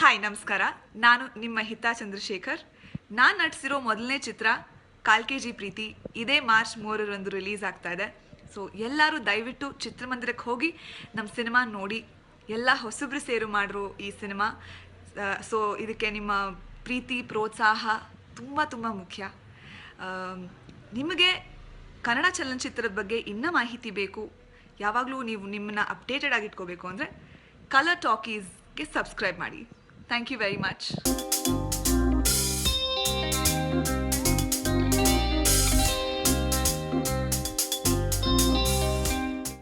Hi, ನಮಸ್ಕಾರ. ನಾನು ನಿಮ್ಮ ಹಿತಾ ಚಂದ್ರಶೇಖರ್. ನಾನು ನಟಿಸಿರೋ ಮೊದಲನೇ ಚಿತ್ರ, ಕಾಲ್ ಕೆ ಜಿ ಪ್ರೀತಿ, ಇದೇ ಮಾರ್ಚ್ ಮೂರರಂದು ರಿಲೀಸ್ ಆಗ್ತಾ ಇದೆ. ಸೊ ಎಲ್ಲರೂ ದಯವಿಟ್ಟು ಚಿತ್ರಮಂದಿರಕ್ಕೆ ಹೋಗಿ ನಮ್ಮ ಸಿನಿಮಾ ನೋಡಿ. ಎಲ್ಲ ಹೊಸಬ್ರು ಸೇರು ಮಾಡಿರೋ ಈ ಸಿನಿಮಾ. ಸೊ ಇದಕ್ಕೆ ನಿಮ್ಮ ಪ್ರೀತಿ, ಪ್ರೋತ್ಸಾಹ ತುಂಬ ತುಂಬ ಮುಖ್ಯ. ನಿಮಗೆ ಕನ್ನಡ ಚಲನಚಿತ್ರದ ಬಗ್ಗೆ ಇನ್ನೂ ಮಾಹಿತಿ ಬೇಕು. ಯಾವಾಗಲೂ ನೀವು ನಿಮ್ಮನ್ನ ಅಪ್ಡೇಟೆಡ್ ಆಗಿಟ್ಕೋಬೇಕು ಅಂದರೆ, ಕಲರ್ ಟಾಕೀಸ್ಗೆ ಸಬ್ಸ್ಕ್ರೈಬ್ ಮಾಡಿ. Thank you very much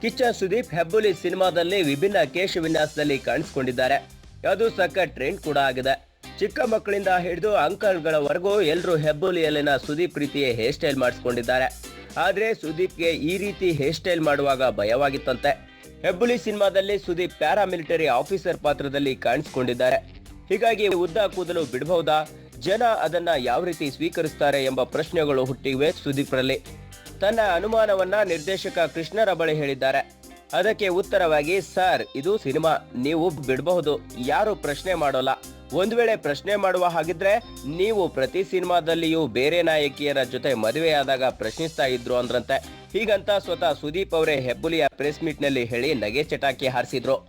Kiccha Sudeep Hebbuli ಸಿನಿಮಾದಲ್ಲಿ ವಿಭಿನ್ನ ಕೇಶ ವಿನ್ಯಾಸದಲ್ಲಿ ಕಾಣಿಸಿಕೊಂಡಿದ್ದಾರೆ. ಅದು ಸಕ್ಕ ಟ್ರೆಂಡ್ ಕೂಡ ಆಗಿದೆ. ಚಿಕ್ಕ ಮಕ್ಕಳಿಂದ ಹಿಡಿದು ಅಂಕಲ್ಗಳವರೆಗೂ ಎಲ್ಲರೂ ಹೆಬ್ಬುಲಿಯಲ್ಲಿನ ಸುದೀಪ್ ರೀತಿಯ ಹೇರ್ ಸ್ಟೈಲ್ ಮಾಡಿಸ್ಕೊಂಡಿದ್ದಾರೆ. ಆದ್ರೆ ಸುದೀಪ್ಗೆ ಈ ರೀತಿ ಹೇರ್ ಸ್ಟೈಲ್ ಮಾಡುವಾಗ ಭಯವಾಗಿತ್ತಂತೆ. ಹೆಬ್ಬುಲಿ ಸಿನಿಮಾದಲ್ಲಿ ಸುದೀಪ್ ಪ್ಯಾರಾಮಿಲಿಟರಿ ಆಫೀಸರ್ ಪಾತ್ರದಲ್ಲಿ ಕಾಣಿಸಿಕೊಂಡಿದ್ದಾರೆ. ಹೀಗಾಗಿ ಉದ್ದ ಕೂದಲು ಬಿಡಬಹುದಾ? ಜನ ಅದನ್ನ ಯಾವ ರೀತಿ ಸ್ವೀಕರಿಸ್ತಾರೆ ಎಂಬ ಪ್ರಶ್ನೆಗಳು ಹುಟ್ಟಿವೆ ಸುದೀಪ್ರಲ್ಲಿ. ತನ್ನ ಅನುಮಾನವನ್ನ ನಿರ್ದೇಶಕ ಕೃಷ್ಣರ ಬಳಿ ಹೇಳಿದ್ದಾರೆ. ಅದಕ್ಕೆ ಉತ್ತರವಾಗಿ, ಸರ್, ಇದು ಸಿನಿಮಾ. ನೀವು ಬಿಡಬಹುದು. ಯಾರು ಪ್ರಶ್ನೆ ಮಾಡೋಲ್ಲ. ಒಂದು ವೇಳೆ ಪ್ರಶ್ನೆ ಮಾಡುವ ಹಾಗಿದ್ರೆ, ನೀವು ಪ್ರತಿ ಸಿನಿಮಾದಲ್ಲಿಯೂ ಬೇರೆ ನಾಯಕಿಯರ ಜೊತೆ ಮದುವೆಯಾದಾಗ ಪ್ರಶ್ನಿಸ್ತಾ ಇದ್ರು ಅಂದ್ರಂತೆ. ಹೀಗಂತ ಸ್ವತಃ ಸುದೀಪ್ ಅವರೇ ಹೆಬ್ಬುಲಿಯ ಪ್ರೆಸ್ ಮೀಟ್ನಲ್ಲಿ ಹೇಳಿ ನಗೆ ಚಟಾಕಿ ಹಾರಿಸಿದ್ರು.